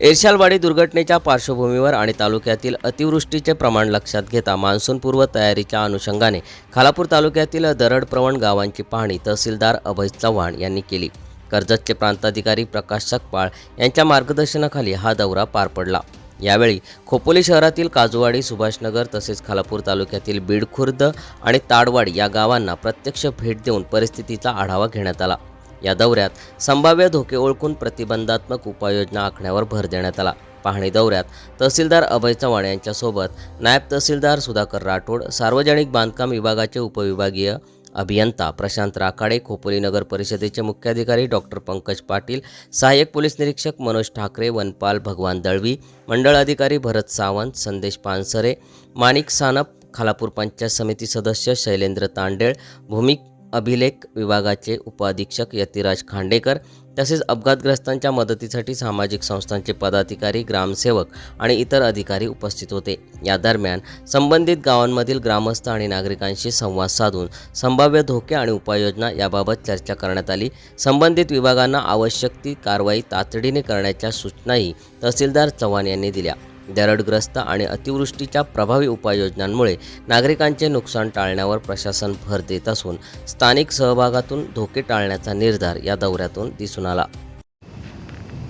एरशालवाडी दुर्घटनेच्या पार्श्वभूमीवर आणि तालुक्यातील अतिवृष्टीचे प्रमाण लक्षात घेता मान्सूनपूर्व तयारीच्या अनुषंगाने खालापूर तालुक्यातील दरडप्रवण गावांची पाहणी तहसीलदार अभय चव्हाण यांनी केली. कर्जतचे प्रांताधिकारी प्रकाश सकपाळ यांच्या मार्गदर्शनाखाली हा दौरा पार पडला. यावेळी खोपोली शहरातील काजूवाडी सुभाषनगर तसेच खालापूर तालुक्यातील बीडखुर्द आणि ताडवाडी या गावांना प्रत्यक्ष भेट देऊन परिस्थितीचा आढावा घेण्यात आला. या दौऱ्यात संभाव्य धोके ओळखून प्रतिबंधात्मक उपाययोजना आखण्यावर भर देण्यात आला. पाहणी दौऱ्यात तहसीलदार अभय चव्हाण यांच्यासोबत नायब तहसीलदार सुधाकर राठोड सार्वजनिक बांधकाम विभागाचे उपविभागीय अभियंता प्रशांत राखाडे खोपोली नगर परिषदेचे मुख्याधिकारी डॉक्टर पंकज पाटील सहाय्यक पोलीस निरीक्षक मनोज ठाकरे वनपाल भगवान दळवी मंडळ अधिकारी भरत सावंत संदेश पानसरे माणिक सानप खालापूर पंचायत समिती सदस्य शैलेंद्र तांडेळ भूमी अभिलेख विभागाचे उपअधीक्षक यतिराज खांडेकर तसेच अपघातग्रस्तांच्या मदतीसाठी सामाजिक संस्थांचे पदाधिकारी ग्रामसेवक आणि इतर अधिकारी उपस्थित होते. या दरम्यान संबंधित गावांमधील ग्रामस्थ आणि नागरिकांशी संवाद साधून संभाव्य धोके आणि उपाययोजना याबाबत चर्चा करण्यात आली. संबंधित विभागांना आवश्यक ती कारवाई तातडीने करण्याच्या सूचनाही तहसीलदार चव्हाण यांनी दिल्या. दरडग्रस्त आणि अतिवृष्टीच्या प्रभावी उपाययोजनांमुळे नागरिकांचे नुकसान टाळण्यावर प्रशासन भर देत असून स्थानिक सहभागातून धोके टाळण्याचा निर्धार या दौऱ्यातून दिसून आला.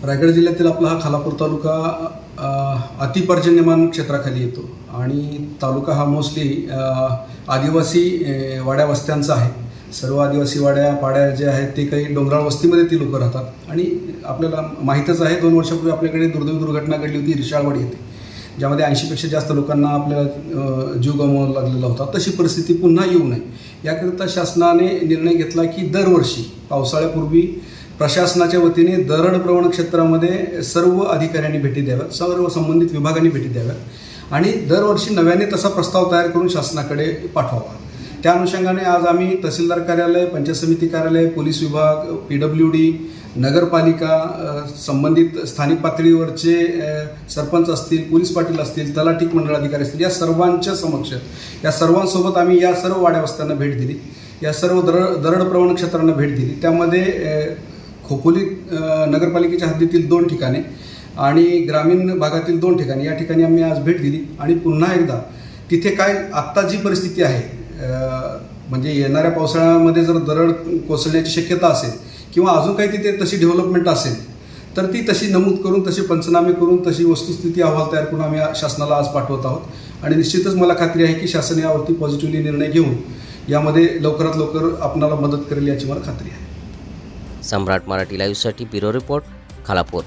रायगड जिल्ह्यातील आपला हा खालापूर तालुका अतिपर्जन्यमान क्षेत्राखाली येतो. आणि तालुका हा मोस्टली आदिवासी वाड्या वस्त्यांचा आहे. सर्व आदिवासी वाड्या पाड्या जे आहेत ते काही डोंगराळ वस्तीमध्ये ती लोकं राहतात. आणि आपल्याला माहीतच आहे दोन वर्षापूर्वी आपल्याकडे दुर्दैवी दुर्घटना घडली होती रिशाळवाडी येथे. ज्यामध्ये ऐंशीपेक्षा जास्त लोकांना आपल्याला जीव गमावा लागलेला होता तशी परिस्थिती पुन्हा येऊ नये. याकरिता शासनाने निर्णय घेतला की दरवर्षी पावसाळ्यापूर्वी प्रशासनाच्या वतीने दरडप्रवण क्षेत्रामध्ये सर्व अधिकाऱ्यांनी भेटी द्याव्यात सर्व संबंधित विभागांनी भेटी द्याव्यात आणि दरवर्षी नव्याने तसा प्रस्ताव तयार करून शासनाकडे पाठवावा. त्या अनुषंगाने आज आम्ही तहसीलदार कार्यालय पंचायत समिती कार्यालय पोलीस विभाग पी डब्ल्यू डी नगरपालिका संबंधित स्थानिक पातळीवरचे सरपंच असतील पोलीस पाटील असतील तलाठीक मंडळ अधिकारी असतील या सर्वांच्या समक्ष या सर्वांसोबत आम्ही या सर्व वाड्यावस्थांना भेट दिली. या सर्व दरड दरडप्रवण क्षेत्रांना भेट दिली. त्यामध्ये खोपोली नगरपालिकेच्या हद्दीतील दोन ठिकाणे आणि ग्रामीण भागातील दोन ठिकाणी. या ठिकाणी आम्ही आज भेट दिली आणि पुन्हा एकदा तिथे काय आत्ता जी परिस्थिती आहे म्हणजे येणाऱ्या पावसाळ्यामध्ये जर दरड कोसळण्याची शक्यता असेल किंवा अजून काही तिथे तशी डेव्हलपमेंट असेल तर ती तशी नमूद करून तसे पंचनामे करून तशी वस्तुस्थिती अहवाल तयार करून आम्ही शासनाला आज पाठवत आहोत. आणि निश्चितच मला खात्री आहे की शासन यावरती पॉझिटिव्हली निर्णय घेऊन यामध्ये लवकरात लवकर आपणाला मदत करेल याची मला खात्री आहे. सम्राट मराठी लाईव्हसाठी ब्युरो रिपोर्ट खालापूर.